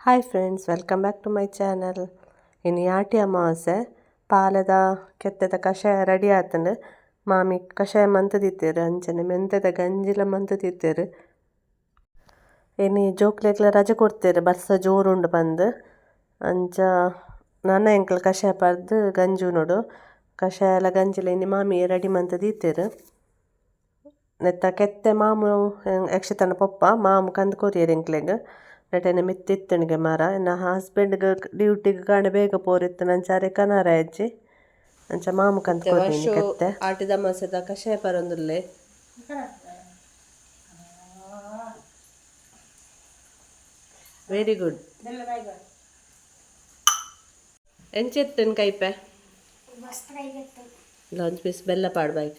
Hi friends welcome back to my channel ಇನ್ನು ಯಾಟಿ ಅಮಾವಾಸ್ಯೆ ಪಾಲದ ಕೆತ್ತದ ಕಷಾಯ ರೆಡಿ ಆತಂಡು ಮಾಮಿ ಕಷಾಯ ಮಂತದಿತ್ತೇರು ಅಂಚನೆ ಮೆಂತೆದ ಗಂಜಿಲ ಮಂತದಿತ್ತೇರು ಇನ್ನು ಜೋಕ್ಲೆಗ್ಲ ರಜೆ ಕೊಡ್ತೇರು ಬರ್ಸ ಜೋರುಂಡು ಬಂದು ಅಂಚ ನನ್ನ ಎಂಕಲ್ ಕಷಾಯ ಪರ್ದು ಗಂಜು ನೋಡು ಕಷಾಯ ಎಲ್ಲ ಗಂಜಿಲ ಇನ್ನು ಮಾಮಿ ರೆಡಿ ಮಂತದಿತ್ತೇರು ನೆತ್ತ ಕೆತ್ತೆ ಮಾಮು ಯಕ್ಷತನ ಪೊಪ್ಪ ಮಾಮು ಕಂದು ಕೊರಿಯರ್ ಎಂಕ್ಲೆಗ್ ನೆಟನೆ ಮಿತ್ತಿತ್ತಣಿಗೆ ಮರ ಎನ್ನ ಹಸ್ಬೆಂಡ್ಗ್ ಡ್ಯೂಟಿಗ್ ಕಾಣೆ ಬೇಗ ಪೋರಿತ್ತು ನಂಚಾರೆ ಕನಾರ ಅಜ್ಜಿ ಅಂಚ ಮಾಮು ಕಂತ ಆಟದ ಮಸದ ಆಟಿದ ಮಾಸದ ಕಷಾಯ ಪರೊಂದುಲ್ಲೆ ವೆರಿ ಗುಡ್ ಎಂಚೆತ್ತನ್ ಕೈಪೆ ಲಂಚ್ ಪೀಸ್ ಬೆಲ್ಲ ಪಾಡ್ಬಾಯ್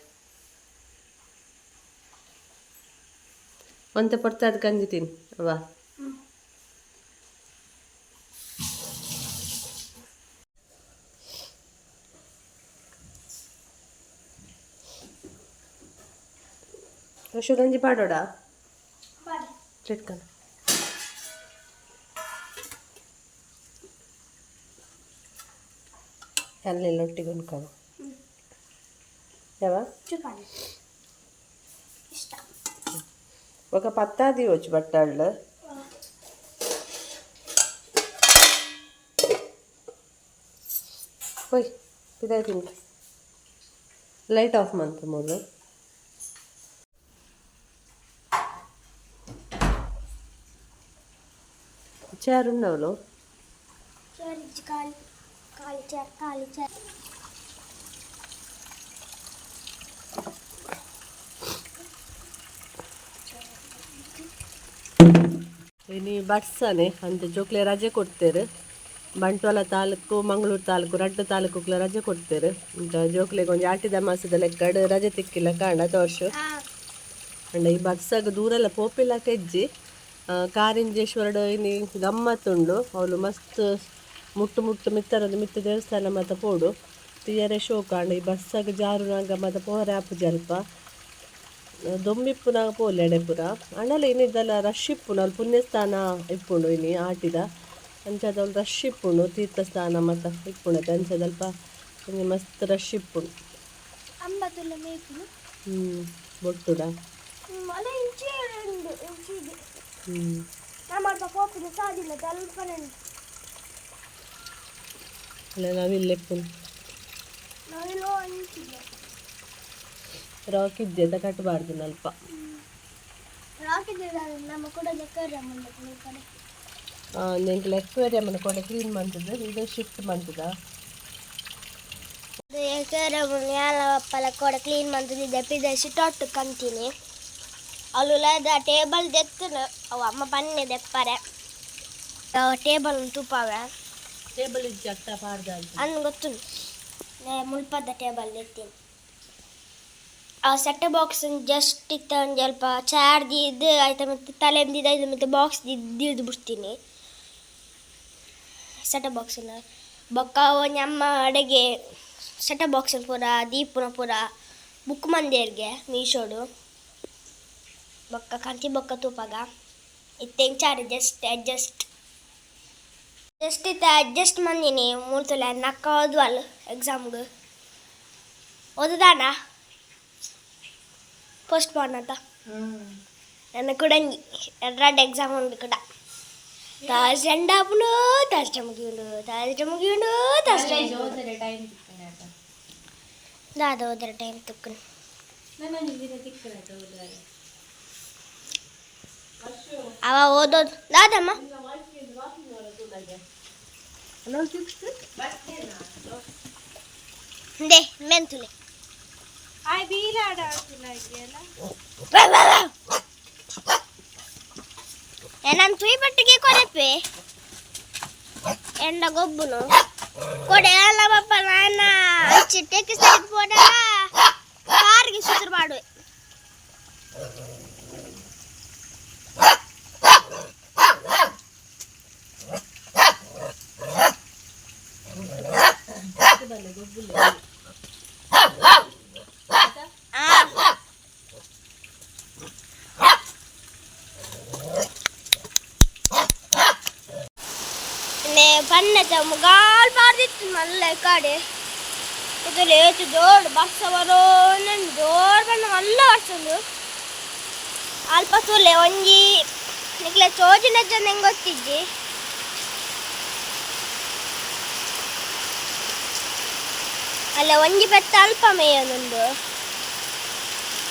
ಒಂತೆ ಪೊಡ್ತಾದ ಗಂಜಿ ತಿನ್ ಅವಾ ರಶು ಗಂಜಿ ಪಾಡೋಡ ಚಿಟ್ಕನ ಅಲ್ಲೆಲ್ಲ ಒಟ್ಟಿಗೆ ಉಣ್ಕೊಂಡು ಯಾವ ఒక పత్తాది వచ్చి పట్టాళ్ళు పోయి ఇదే తింటా లైట్ ఆఫ్ మంత్ మూడు ചേറുണ്ടാവുമല്ലോ ಇನಿ ಬಡ್ಸಾನೆ ಅಂದರೆ ಜೋಕ್ಲೆ ರಜೆ ಕೊಡ್ತೇವೆ ಬಂಟ್ವಾಳ ತಾಲೂಕು ಮಂಗಳೂರು ತಾಲೂಕು ರಡ್ಡ ತಾಲೂಕುಗ್ಲ ರಜೆ ಕೊಡ್ತೇವೆ ಅಂತ ಜೋಕ್ಲೆಗೆ ಒಂದು ಆಟಿದ ಮಾಸದ ಲೆಕ್ಕಡ್ ರಜೆ ತಿಕ್ಕಿಲ್ಲ ಕಾಣ ತೋರ್ಸು ಅಂಡ ಈ ಬಡ್ಸಾಗ ದೂರೆಲ್ಲ ಪೋಪಿಲ್ಲ ಕಜ್ಜಿ ಆ, ಕಾರಿಂಜೇಶ್ವರಡು ಇನಿ ಗಮ್ಮತ್ತುಂಡು ಅವಳು ಮಸ್ತ್ ಮುಟ್ಟು ಮುಟ್ಟು ಮಿತ್ತರದು ಮಿತ್ತ ದೇವಸ್ಥಾನ ಮಾತ ಪೋಡು. ತಿಯರೆ ಶೋಕಾಂಡ್ ಈ ಬಸ್ಸಾಗ ಜಾರುನಾಗ ಮತ್ತ ಪೋರೆ ಆಪು ಜಲ್ಪ. ದೊಂಬಿಪ್ಪುನ ಪೋಲೆಡೆ ಪುರ ಅಣ್ಣಲ ಇನ್ನಿದ್ದಲ್ಲ ರಶ್ ಇಪ್ಪುನು ಅಲ್ಲಿ ಪುಣ್ಯಸ್ಥಾನ ಇಪ್ಪುಂಡು ಇನಿ ಆಟಿದ. ಅಂಚದವ್ಲು ರಶ್ ಇಪ್ಪುಂಡು ತೀರ್ಥಸ್ಥಾನ ಮತ್ತು ಇಪ್ಪುಂಡು ಅಂಚದಲ್ಪ ಇನ್ನು ಮಸ್ತ್ ರಶ್ ಇಪ್ಪುಂಡು ಹ್ಞೂ ಬೊಟ್ಟುಡ. ಮಲ ಇಂಚಿ ಉಂಡು ಇಂಚಿಗೆ ಹ್ಞೂ ನಮ್ಮ ಪೋಪಿನ ಸಾದಿಲ್ಲ ತಲ್ಪನೆ ಅಲ್ಲ ನಾವಿಲ್ಲಿ ಇಪ್ಪುನು ನಾವೆಲ್ಲೋ ಇಂಚಿಲ್ಲ ರಾಕ್ ಇದ್ದೆ ಅಂತ ಕಟ್ಟಬಾರ್ದು ನಲ್ಪ ರಾಕಿದ್ರೆ ನಮ್ಮ ಕೂಡ ಲೆಕ್ಕ ಮುಂದೆ ಕಡೆ ನಿಂಗೆ ಎಕ್ವೇರಿಯಮ್ಮನ ಕೂಡ ಕ್ಲೀನ್ ಮಾಡ್ತದೆ ಇದು ಶಿಫ್ಟ್ ಮಾಡ್ತದ ಯಾಲ ಅಪ್ಪಲ ಕೂಡ ಕ್ಲೀನ್ ಮಾಡ್ತಿದ್ದೆ ಪಿದಸಿ ಟೊಟ್ಟು ಕಂತೀನಿ ಅಲ್ಲುಲದ ಟೇಬಲ್ ದೆತ್ತನ. ಅವು ಅಮ್ಮ ಪನ್ನೆ ದೆಪ್ಪರೆ. ಟೇಬಲ್ ತುಪ್ಪವೆ ಟೇಬಲ್ ಅಕ್ಕ ಪಾಡ್ದ ಅನ್ನ ಗೊತ್ತು ಮುಲ್ಪದ ಟೇಬಲ್ ಎತ್ತೀನಿ ಆ ಸೆಟ್ ಬಾಕ್ಸ್ ಜಸ್ಟ್ ಇತ್ತ ಒಂದು ಸ್ವಲ್ಪ ಚಾರ್ಜ್ ಇದು ಆಯ್ತಾ ಮತ್ತೆ ತಲೆಂದಿದ ಇದು ಮತ್ತೆ ಬಾಕ್ಸ್ ದಿದ್ದು ಬಿಡ್ತೀನಿ. ಸೆಟ್ ಬಾಕ್ಸಿನ ಬೊಕ್ಕ ನಮ್ಮ ಅಮ್ಮ ಅಡೆಗೆ ಸೆಟ್ ಬಾಕ್ಸಿನ ಪೂರ ದೀಪನ ಪೂರ ಬುಕ್ ಮಂದಿರ್ಗೆ ಮೀಶೋಡು ಬೊಕ್ಕ ಕಂತಿ ಬೊಕ್ಕ ತೂಪಾಗ ಇತ್ತೆಂಗ್ ಚಾರ್ಜ್ ಜಸ್ಟ್ ಅಡ್ಜಸ್ಟ್ ಜಸ್ಟ್ ಇತ್ತ ಅಡ್ಜಸ್ಟ್ ಮಂದಿನಿ ಮೂರು ತೊಲೆ ನಕ್ಕ ಓದುವಲ್ ಎಕ್ಸಾಮ್ಗೆ ಓದುದಾನ ಪೋಸ್ಟ್ ಪಾನ್ ಅಂತ ನನ್ನ ಕೂಡ ಎರಡು ಎಕ್ಸಾಮ್ ಉಂಡು ಕೂಡ ತಾಜ್ ಎಂಡಾಪುನು ತಾಜ್ ಮುಗಿಯುಂಡು ತಾಜ್ ಮುಗಿಯುಂಡು ತಾಜ್ ದಾದ ಹೋದ್ರೆ ಟೈಮ್ ತುಕ್ಕನು ಅವ ಓದೋದು ದಾದಮ್ಮ ದೇ ಮೆಂತುಲೆ ನಾನು ತುಯಿ ಬಟ್ಟಿಗೆ ಕೊರಪೆ ಎಂಡ ಗೊಬ್ಬುನು ಕೊಡೆ ಅಲ್ಲ ಬಪ್ಪ ನಾನು ಚಿಟ್ಟಕ್ಕೆ ಸೈಡ್ ಪೋಡ ಕಾರಿಗೆ ಸುತ್ತರು ಮಾಡುವೆ ಆ ಪನ್ನತೆ ಗಾಲ್ ಪಾರ್ದಿತ್ತು ಮಲ್ಲ ಕಾಡೆ ಇದು ಲೇಚು ಜೋಡ್ ಬಸ್ ಬರೋ ಜೋಡ್ ಬಣ್ಣ ಮಲ್ಲ ಬರ್ಸಂದು ಅಲ್ಪ ತುಲೆ ಒಂಜಿ ನಿಕ್ಲೆ ಚೋಜಿನ ಜನ ಹೆಂಗ್ ಗೊತ್ತಿಜ್ಜಿ ಅಲ್ಲ, ಒಂಜಿ ಬೆತ್ತ ಅಲ್ಪ ಮೇಯನೊಂದು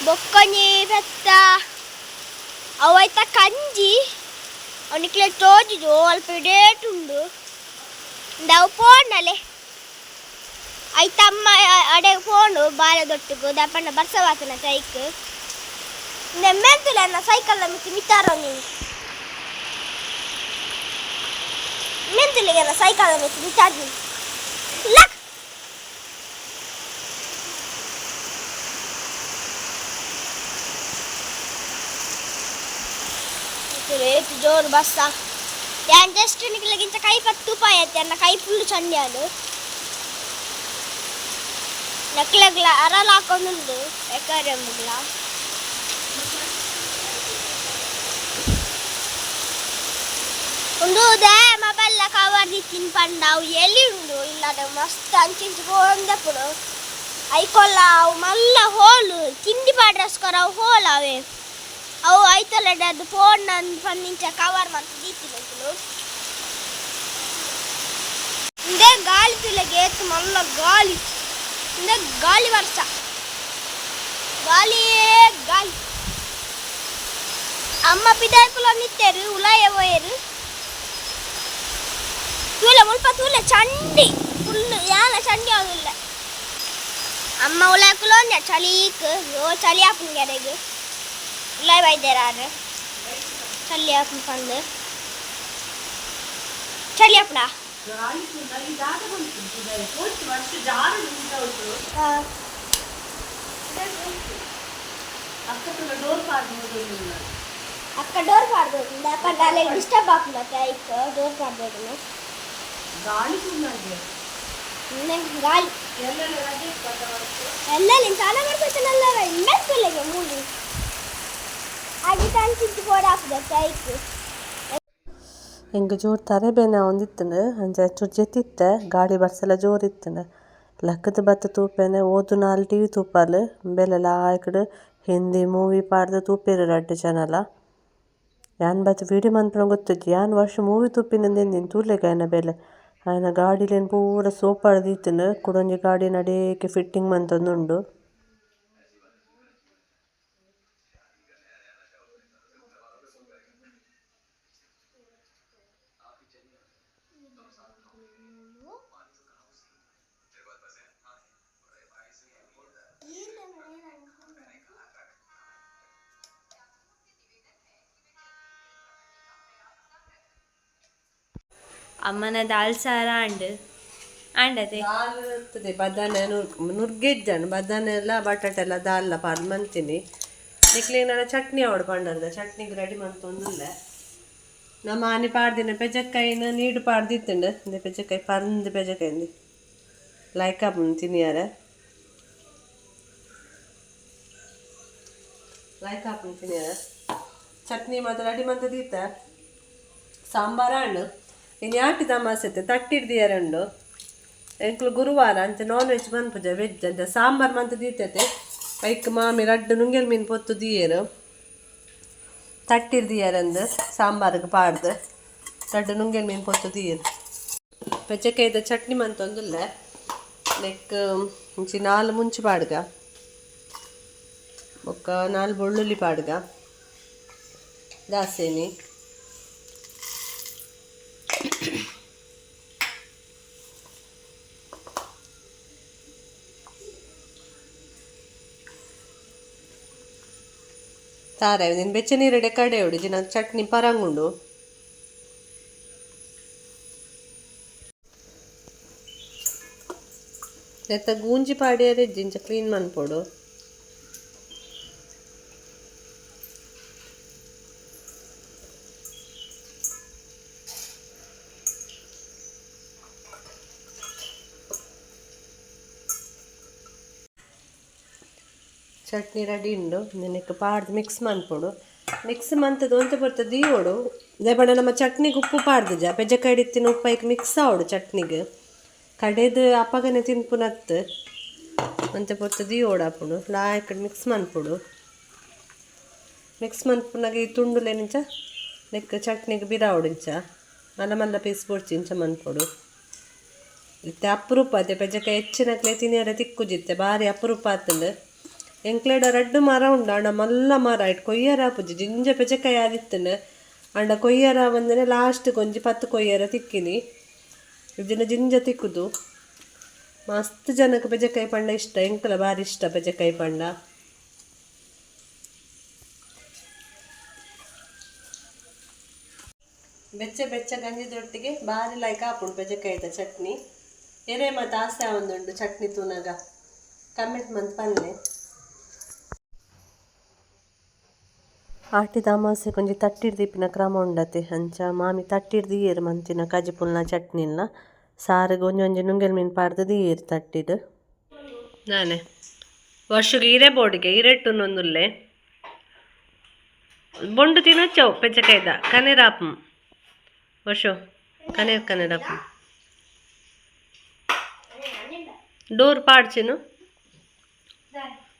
ಬೊಕ್ಕೊಂಜಿ ಬೆತ್ತ ಅವೈತ ಕಂಜಿ, ಅವನಿಕ್ಲೆ ತೋಜುದು, ಅಲ್ಪ ಡೇಟ್ ಉಂಡು. ನಾವು ಐತ ಅಮ್ಮ ಅಡೆ ಫೋನು ಬಾಲ ದೊಟ್ಟಿಗು ದಪ್ಪಣ್ಣ ಬರ್ಸವಾತನ ಸೈಕ್ ಮೆಂತುಲೆ ಅನ್ನ ಸೈಕಲ್ ಮಿತ್ತು ಮಿತ್ತಾರೋ ನೀನು? ಮೆಂತುಲಿಗೆ ಸೈಕಲ್ ಮಿತ್ತು ಮಿತ್ತಾಗಿ रेट జోరు बसता त्यांच्या स्टुनिकलागींचं काही तुपा కై त्यांना काही అన్న కై आलं చండాలు. అరా అరలాకొందు ఎక్కరెమ్ముగ్లా ఉండు దే మొబైల్ కవర్ తినిపండావు ఎల్లి ఉండు ఇల్లాడ మస్తు అంచించుకోందప్పుడు అయిపోలావు మళ్ళా హోలు తిండి పాడేసుకోరావు హోల్ అవే. ಅವು ಹೋಲ್ ಅವೆ ಅವು ಐತಲ್ಲ ಅದು ಫೋನ್ ನನ್ನ ಪನ್ನಿಂಚ ಕವರ್ ಮತ್ತು ದೀತಿನಂತಲು ಇಂದೇ ಗಾಳಿ ತುಲೆಗೆ ಏತು ಮಲ್ಲ ಗಾಳಿ ಇಂದೇ ಗಾಳಿ ವರ್ಷ ಗಾಳಿಯೇ ಗಾಳಿ ಅಮ್ಮ ಪಿದಾಯ್ಕುಲ ನಿತ್ತೇರು ಉಲಾಯ ಹೋಯರು ತೂಲೆ ಮುಲ್ಪ ತೂಲೆ ಚಂಡಿ ಫುಲ್ ಯಾನ ಚಂಡಿ ಆಗುಲ್ಲ ಅಮ್ಮ ಉಲಾಯ್ಕುಲ ಚಳೀಕ್ ಯೋ ಚಳಿ ಹಾಪುನ್ ಗೆರೆಗೆ ಉಲಾಯ್ ಬೈದೇರಾರು ಚಳಿ ಹಾಪುನ್ ಪಂದು ಚಳಿ ಹಾಪುಡ ಅಕ್ಕ ಡೋರ್ ಪಾಡ್ಬೋದು ಯಾಕಂದ್ರೆ ಅಲ್ಲಿ ಡಿಸ್ಟರ್ಬ್ ಆಗ್ತದೆ ಐಕ್ ಡೋರ್ ಪಾಡ್ಬೋದು ನಂಗೆ ಗಾಳಿ ಎಲ್ಲ ಸಾಲ ಮಾಡ್ಬೇಕಲ್ಲ ಇನ್ನೊಂದು ಮೂಲಿ ಹಾಗೆ ಹಿಂಗೆ ಜೋರು ತರೆಬೇನೆ ಒಂದಿತ್ತಂಡು ಅಂಚ ಚೂರು ಜೆತ್ತಿತ್ತ ಗಾಡಿ ಬರ್ಸಲ ಜೋರು ಇತ್ತಂಡು ಲಕ್ಕದ ಬತ್ತ ತೂಪೇನೆ ಓದು ನಾಲ್ ಟಿ ವಿ ತೂಪಾಲು ಬೆಲೆಲ ಆಯ್ಕಡು ಹಿಂದಿ ಮೂವಿ ಪಾಡ್ದು ತೂಪೇರು ರಡ್ಡು ಚಾನಲ ಯಾನ್ ಬತ್ತ ವಿಡಿಯೋ ಮನ್ಪುನ ಗೊತ್ತಿಜ್ಜಿ ಯಾನ್ ವರ್ಷ ಮೂವಿ ತೂಪಿನಂದೆಂದಿನ ತೂಲೆಗ ಆಯ್ನ ಬೆಲೆ ಆಯ್ನ ಗಾಡಿಲೇನು ಪೂರ ಸೋಪಾಡ್ದು ದೀತುಂಡು ಕುಡೊಂಜಿ ಗಾಡಿ ನಡೇಕೆ ಫಿಟ್ಟಿಂಗ್ ಮಂತೊಂದುಂಡು ಅಮ್ಮನ ದಾಲ್ ಸಾರ ಅಂಡ್ ದಾಲ್ ಇರ್ತದೆ, ಬದಾನೆ ನುರ್ಗೆಜ್ಜನ್, ಬದಾನೆ ಎಲ್ಲ ಬಟಾಟೆ ಎಲ್ಲ ದಾಲ್ ಪಾಡ್ ಮಂತೀನಿ ನಿಕ್ಲಿಗೆ ನಾನು ಚಟ್ನಿ ಅವಡು ಪಂಡರ್ದ ಚಟ್ನಿಗೆ ರೆಡಿ ಮಾಡ್ತೊಂದಿಲ್ಲ ನಮ್ಮ ಆನೆ ಪಾಡ್ದಿನ ಪೆಜಕ್ಕಾಯಿನ ನೀಡು ಪಾಡ್ದಿತ್ತಂಡ ಇಂದ ಪೆಜಕ್ಕಾಯಿ ಪಂದ ಪೆಜಕ್ಕಾಯಿ ಲೈಕ್ ಆಪುಂಡು ತಿನ್ನಿಯಾರ ಲೈಕ್ ಚಟ್ನಿ ಮಾತ್ರ ರೆಡಿ ಮಂತದೀತ ಸಾಂಬಾರ ಹಣ್ಣು ಇನ್ನು ಯಾಟಿ ತಮಾಸೆತ್ತೆ ತಟ್ಟಿಡ್ದಿಯರಂಡು ಎಂಕ್ಲು ಗುರುವಾರ ಅಂತ ನಾನ್ ವೆಜ್ ಮನ್ಪುಜ ವೆಜ್ ಅಂತ. ಸಾಂಬಾರ್ ಮಂತ್ ದೀತೈತೆ ಐಕ್ ಮಾಮಿ ರಡ್ಡು ನುಂಗೆಲ್ ಮೀನು ಪೊತ್ತು ದಿಯರು. ತಟ್ಟಿಡ್ದಿಯರಂದು ಸಾಂಬಾರಿಗೆ ಪಾಡ್ದು ರಡ್ಡು ನುಂಗೆಲ್ ಮೀನು ಪೊತ್ತು ದಿಯರು. ಪೆಚ್ಚಕಾಯ್ದ ಚಟ್ನಿ ಮಂತೊಂದುಲ್ಲ ಲೈಕ್ ಮುಂಚೆ ನಾಲ್ ಮುಂಚೆ ಪಾಡ್ಗ. ಒಕ್ಕ ನಾಲ್ ಬೆಳ್ಳುಳ್ಳಿ ಪಾಡ್ಗ. ದಾಸೇನಿ. ತಾರ, ನೀನು ಬೆಚ್ಚ ನೀರಡೆ ಕಡೆ ಉಡು ಜಿನ ಚಟ್ನಿ ಪರಂಗುಂಡು. ನೆತ್ತ ಗೂಂಜಿ ಪಾಡಿಯರೆ ಜಿಂಜ ಕ್ಲೀನ್ ಮನ್ಪೊಡು ಚಟ್ನಿ ರೆಡಿ ಉಂಡು. ನಿನಕ್ಕೆ ಪಾಡ್ದು ಮಿಕ್ಸ್ ಮಾಡ್ಕೊಡು. ಮಿಕ್ಸ್ ಮಂತದ್ದು ಅಂತ ಬರ್ತದೆ ದೀವೋಡು ದೇಬಣ್ಣ ನಮ್ಮ ಚಟ್ನಿಗೆ ಉಪ್ಪು ಪಾಡ್ದು ಜಾ. ಪೆಜ್ಜಕಾಯಿ ಇತ್ತಿನ ಉಪ್ಪಾಯ್ಕೆ ಮಿಕ್ಸ್ ಆವಡು ಚಟ್ನಿಗೆ. ಕಡೆದು ಅಪ್ಪಗನೆ ತಿನ್ಪುನತ್ತು. ಅಂತ ಬರ್ತದೆ ದೀವೋಡು ಅಪ್ಪಡು ಲಾಯಕ್ ಮಿಕ್ಸ್ ಮನ್ಪುಡು ಮಿಕ್ಸ್ ಮನ್ಪುನಾಗ ಈ ತುಂಡುಲೇನಿಂಚ ನೆಕ್ ಚಟ್ನಿಗೆ ಬಿರಾವಡಿಂಚ ಮಲ್ಲ ಮಲ್ಲ ಪೀಸ್ ಬೊಡ್ಚಿ ಇಂಚ ಮನ್ಪೊಡು ಇತ್ತೆ ಅಪರೂಪ ಅತ್ತೆ ಪೆಜ್ಜಕಾಯಿ ಹೆಚ್ಚಿನಕ್ಲೆ ತಿನ್ನಿಯರ ತಿಕ್ಕುಜಿತ್ತೆ. ಭಾರಿ ಅಪರೂಪ ಆತಂದು ಎಂಕ್ಲೆಡ ರಡ್ಡು ಮರ ಉಂಡು. ಅಂಡ ಮಲ್ಲ ಮರ ಇಟ್ಟು ಕೊಯ್ಯರ ಪುಜಿ. ಜಿಂಜ ಪೆಜ್ಜಕಾಯಿ ಆದಿತ್ತನ ಅಂಡ ಕೊಯ್ಯರ ಬಂದರೆ ಲಾಸ್ಟ್ ಕೊಂಜಿ ಪತ್ತು ಕೊಯ್ಯರ ತಿಕ್ಕಿನಿ. ಇದನ್ನ ಜಿಂಜ ತಿಕ್ಕುದು. ಮಸ್ತ್ ಜನಕ್ಕೆ ಬೆಜಕಾಯಿ ಪಂಡ ಇಷ್ಟ. ಎಂಕಲ ಭಾರಿ ಇಷ್ಟ ಬೆಜಕಾಯಿ ಪಂಡ. ಬೆಚ್ಚ ಬೆಚ್ಚ ಗಂಜಿದೊಟ್ಟಿಗೆ ಭಾರಿ ಲೈಕ್ ಹಾಪುಂಡು ಬೆಜಕಾಯಿದ ಚಟ್ನಿ. ಎರೆ ಮತ್ತು ಆಸೆ ಒಂದುಂಡು ಚಟ್ನಿ ತೂನಾಗ. ಕಮ್ಮಿಟ್ ಮಂತ್ ಪಲ್ಲೆ. ಆಟಿದ ಕೊಂಜಿ ಕೊಂಚ ತಟ್ಟಿಡ್ದಿಪ್ಪಿನ ಕ್ರಮ ಉಂಡತೆ. ಅಂಚ ಮಾಮಿ ತಟ್ಟಿಡ್ದು ಏರು ಮಂತಿನ ಕಜಿ ಪುಲ್ನ ಚಟ್ನಿನ. ಸಾರಿಗೆ ಒಂಜಿ ಒಂಜಿ ನುಂಗೆಲ್ ಮೀನು ಪಾಡ್ದು ಏರು ತಟ್ಟಿಡು ನಾನೇ ವರ್ಷಕ್ಕೆ ಬೋಡಿಗೆ ಬೋರ್ಡಿಗೆ ಹಿರೆಟ್ಟುನೊಂದುಲ್ಲೆ ಬೊಂಡು ತಿನ್ನೋಚವು ಪೆಚ್ಚಕಾಯ್ದ ಕನೆರಾಪಂ ವರ್ಷು ಕನೇರ್ ಕನೆರಾಪಂ ಡೋರ್ ಪಾಡ್ಚಿನು.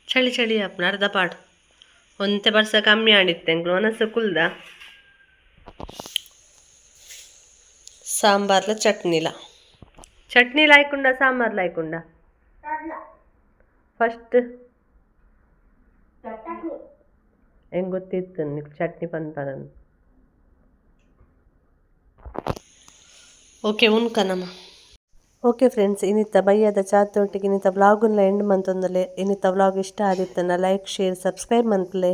ಚಳಿ ಚಳಿ ಆಪನ, ಅರ್ಧ ಪಾಡು. ಒಂತೆ ಬರ್ಸ ಕಮ್ಮಿ ಆಡಿತ್ತೆ ಒನಸ ಕುಲ್ದ? ಸಾಂಬಾರ್ಲ ಚಟ್ನಿಲ. ಚಟ್ನಿಲ ಆಯ್ಕೊಂಡ ಸಾಂಬಾರ್ಲ ಆಯ್ಕೊಂಡ ಫಸ್ಟ್? ಹೆಂಗ್ ಗೊತ್ತಿತ್ತು ಚಟ್ನಿ ಪನ್ಪರನ್ ಓಕೆ ಉನ್ಕನಮ್ಮ ಓಕೆ ಫ್ರೆಂಡ್ಸ್ ಇನ್ನಿತ್ತ ಬಯ್ಯದ ಚಾತೊಟ್ಟಿಗೆ ಇನ್ನಿತ್ತ ವ್ಲಾಗುಲ್ಲ ಎಂಡ್ ಮಂತೊಂದಲೆ ಇನ್ನಿತ್ತ ವ್ಲಾಗ್ ಇಷ್ಟ ಆದಿತ್ತನ ಲೈಕ್ ಶೇರ್ ಸಬ್ಸ್ಕ್ರೈಬ್ ಮಂತ್ಲೆ.